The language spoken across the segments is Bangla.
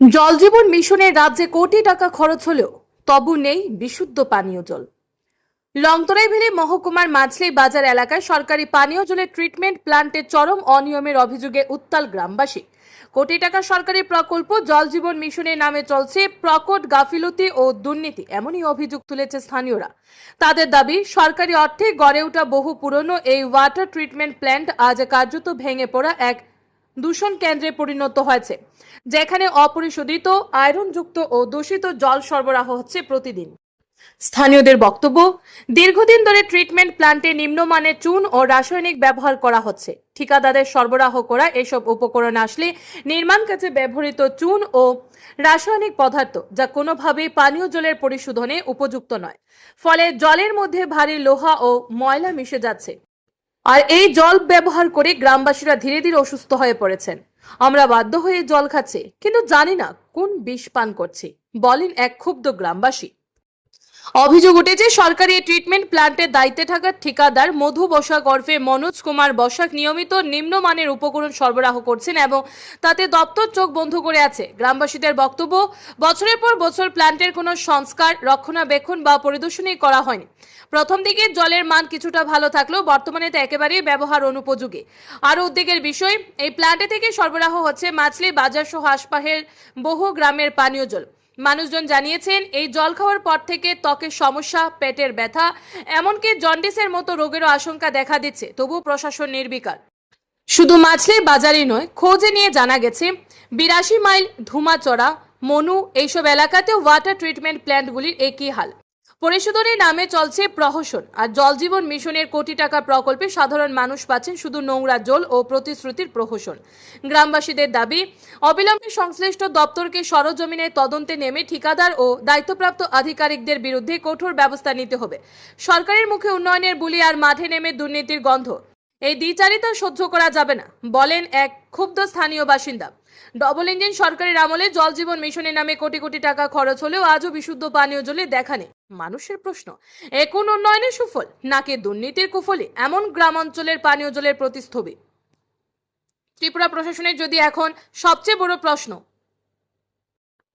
জলজীবন মিশনের রাজ্যে কোটি টাকা খরচ হলেও তবু নেই বিশুদ্ধ পানীয় জল। লংতরাই ভেলি মহকুমার মাছলি বাজার এলাকায় সরকারি পানীয় জলের ট্রিটমেন্ট প্ল্যান্টে চরম অনিয়মের অভিযোগে উত্তাল গ্রামবাসী। কোটি টাকা সরকারি প্রকল্প জল জীবন মিশনের নামে চলছে প্রকট গাফিলতি ও দুর্নীতি, এমনই অভিযোগ তুলেছে স্থানীয়রা। তাদের দাবি, সরকারি অর্থে গড়ে ওঠা বহু পুরনো এই ওয়াটার ট্রিটমেন্ট প্ল্যান্ট আজ কার্যত ভেঙে পড়া এক দূষণ কেন্দ্রে পরিণত হয়েছে, যেখানে অপরিশোধিত আয়রনযুক্ত ও দূষিত জল সরবরাহ হচ্ছে প্রতিদিন। স্থানীয়দের বক্তব্য, দীর্ঘদিন ধরে ট্রিটমেন্ট প্ল্যান্টে নিম্নমানের চুন ও রাসায়নিক ব্যবহার করা হচ্ছে। ঠিকাদারের সরবরাহ করা এসব উপকরণ আসলে নির্মাণ কাজে ব্যবহৃত চুন ও রাসায়নিক পদার্থ, যা কোনোভাবেই পানীয় জলের পরিশোধনে উপযুক্ত নয়। ফলে জলের মধ্যে ভারী লোহা ও ময়লা মিশে যাচ্ছে। আর এই জল ব্যবহার করে গ্রামবাসীরা ধীরে ধীরে অসুস্থ হয়ে পড়েছেন। আমরা বাধ্য হয়ে জল খাচ্ছি, কিন্তু জানি না কোন বিষ পান করছি, বলেন এক ক্ষুব্ধ গ্রামবাসী। অভিযোগ উঠেছে, সরকারি ট্রিটমেন্ট প্ল্যান্টের দায়িত্বে থাকা ঠিকাদার মধু বসাক ওরফে মনোজ কুমার বসাক নিয়মিত নিম্নমানের উপকরণ সরবরাহ করছেন এবং তাতে দপ্তর চোখ বন্ধ করে আছে। গ্রামবাসীদের বক্তব্য, বছরের পর বছর প্ল্যান্টের কোনো সংস্কার, রক্ষণাবেক্ষণ বা পরিদর্শনই করা হয়নি। প্রথম দিকে জলের মান কিছুটা ভালো থাকলেও বর্তমানে তা একেবারেই ব্যবহার অনুপযোগী। আরও উদ্বেগের বিষয়, এই প্ল্যান্টে থেকে সরবরাহ হচ্ছে মাছলি বাজার সহ আশপাশের বহু গ্রামের পানীয় জল। মানুষজন জানিয়েছেন, এই জল খাওয়ার পর থেকে ত্বকের সমস্যা, পেটের ব্যথা, এমনকি জন্ডিসের মতো রোগেরও আশঙ্কা দেখা দিচ্ছে। তবু প্রশাসন নির্বিকার। শুধু মাছলি বাজারই নয়, খোঁজে নিয়ে জানা গেছে, বিরাশি মাইল ধুমাচড়া, মনু, এইসব এলাকাতেও ওয়াটার ট্রিটমেন্ট প্ল্যান্টগুলির একই হাল। পরিশোধনের নামে চলছে প্রহসন। আর জলজীবন মিশনের কোটি টাকা প্রকল্পে সাধারণ মানুষ পাচ্ছেন শুধু নোংরা জল ও প্রতিশ্রুতির প্রহসন। গ্রামবাসীদের দাবি, অবিলম্বে সংশ্লিষ্ট দপ্তরকে সরজমিনে তদন্তে নেমে ঠিকাদার ও দায়িত্বপ্রাপ্ত আধিকারিকদের বিরুদ্ধে কঠোর ব্যবস্থা নিতে হবে। সরকারের মুখে উন্নয়নের বুলি আর মাঠে নেমে দুর্নীতির গন্ধ। এই দ্বিচারিতা সহ্য করা যাবে না, বলেন এক ক্ষুব্ধ স্থানীয় বাসিন্দা। ডবল ইঞ্জিন সরকারের আমলে জল জীবন মিশনের নামে কোটি কোটি টাকা খরচ হলেও আজও বিশুদ্ধ পানীয় জলে দেখা নেই। মানুষের প্রশ্ন এ কোন উন্নয়নের সুফল নাকি দুর্নীতির কুফলে এমন গ্রামাঞ্চলের পানীয় জলের প্রতিস্থবি ত্রিপুরা প্রশাসনের যদি এখন সবচেয়ে বড় প্রশ্ন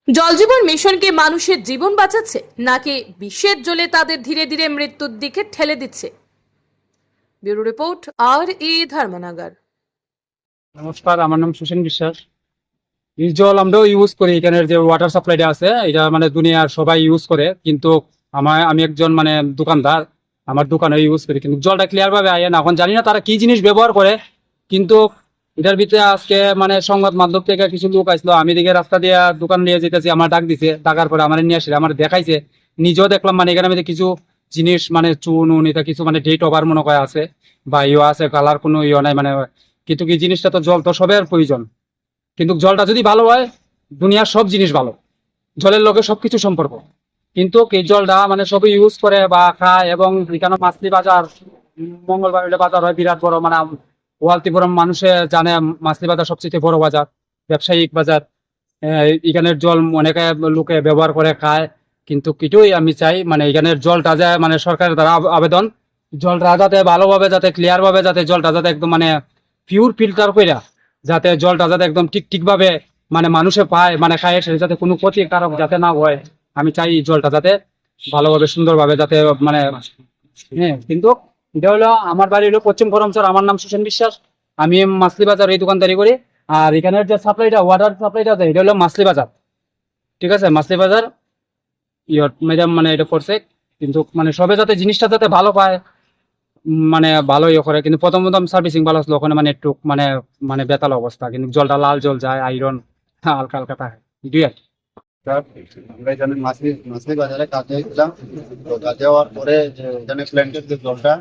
জলজীবন মিশন কি মানুষের জীবন বাঁচাচ্ছে নাকি বিষের জলে তাদের ধীরে ধীরে মৃত্যুর দিকে ঠেলে দিচ্ছে? ব্যুরো রিপোর্ট আর ই ধর্মনগর। নমস্কার, আমার নাম সুসেন বিশ্বাস। এই জল আমরাও ইউজ করি এখানের যে ওয়াটার সাপ্লাইটা আছে, এটা মানে দুনিয়ার সবাই ইউজ করে, কিন্তু আমার, আমি একজন মানে দোকানদার, আমার দোকানে ইউজ করি, কিন্তু জলটা ক্লিয়ার ভাবে আয় না। এখন জানি না তারা কি জিনিস ব্যবহার করে, কিন্তু এটার ভিতরে আজকে মানে সংবাদ মাধ্যম থেকে কিছু লোক আসলো, আমি দিকে রাস্তা দিয়ে দোকান নিয়ে যেতেছি, আমার ডাক দিছে, ডাকার পরে আমার নিয়ে আসলে, আমার দেখাইছে। নিজেও দেখলাম মানে এখানে মধ্যে কিছু জিনিস মানে চুন, উন, এটা কিছু মানে ডেট ওভার মনে করা আছে, বা ইয়ে আছে কালার কোনো ইয়ে নাই মানে কিন্তু কি জিনিসটা তো জল, তো সবের প্রয়োজন। কিন্তু জলটা যদি ভালো হয়, দুনিয়ার সব জিনিস ভালো। জলের লগে সবকিছু সম্পর্ক। কিন্তু এই জলটা মানে সবই ইউজ করে বা খায় এবং এখানে মাছলি বাজার, মঙ্গলবার বাজার হয়, বিরাট বড় মানে ওয়ালতিপুরম মানুষে জানে মাছলি বাজার সবচেয়ে বড় বাজার, ব্যবসায়িক বাজার। এখানের জল অনেকে লোকে ব্যবহার করে, খায়। কিন্তু কিছুই আমি চাই মানে এখানের জলটা যে মানে সরকারের দ্বারা আবেদন, জলটা যাতে ভালোভাবে যাতে ক্লিয়ার ভাবে যাতে জলটা যাতে একদম মানে পিওর ফিল্টার কইরা যাতে জলটা যাতে একদম ঠিক ঠিক ভাবে মানে মানুষে পায় মানে খায় সে যাতে কোনো ক্ষতিকারক যাতে না হয়, আমি চাই জলটা যাতে ভালোভাবে, সুন্দরভাবে যাতে মানে হ্যাঁ কিন্তু এটা হলো আমার বাড়ি হলো পশ্চিম করমচর আমার নাম সুসেন বিশ্বাস, আমি মাছলি বাজার এই দোকানদারি করি, আর এখানের যে সাপ্লাইটা ওয়াটার সাপ্লাইটা আছে, এটা হলো মাছলি বাজার, ঠিক আছে? মাছলি বাজার ইয়ট ম্যাডাম মানে এটা করছে। কিন্তু মানে সবে যাতে জিনিসটা যাতে ভালো পায় মানে ভালো ইয়ে করে। কিন্তু প্রথম প্রথম সার্ভিসিং ভালো আসলো ওখানে মানে একটু মানে মানে বেতাল অবস্থা। কিন্তু জলটা লাল জল যায় আয়রন হালকা হালকা থাকে। দুই আর আমরা এখানে যে জলটা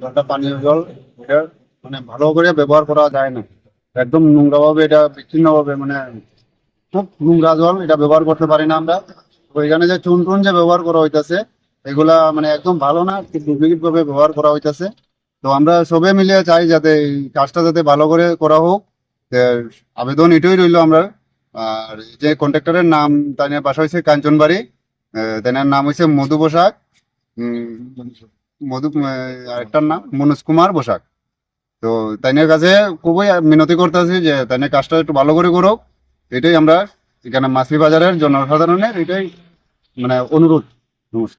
জলটা পানীয় জল এটা মানে ভালো করে ব্যবহার করা যায় না। একদম নোংরা ভাবে এটা মানে খুব নোংরা জল, এটা ব্যবহার করতে পারি না আমরা। তো এখানে যে চুন টুন যে ব্যবহার করা হইতাছে এগুলা মানে একদম ভালো না ডুপ্লিকেট ভাবে ব্যবহার করা হইতাছে। তো আমরা সবে মিলে চাই যাতে এই কাজটা যাতে ভালো করে করা হোক। আবেদন এটাই রইল আমরা। আর যে কন্ট্রাক্টরের নাম তার বাসা হয়েছে কাঞ্চনবাড়ি। তার নাম হয়েছে মধু উম, মধু আরেকটার নাম মনোজ কুমার বসাক। তো তাইনের কাছে খুবই মিনতি করতেছি যে তাইনের কাজটা একটু ভালো করে করুক। এটাই আমরা এখানে মাছলি বাজারের জনসাধারণের এটাই মানে অনুরোধ নমস্কার।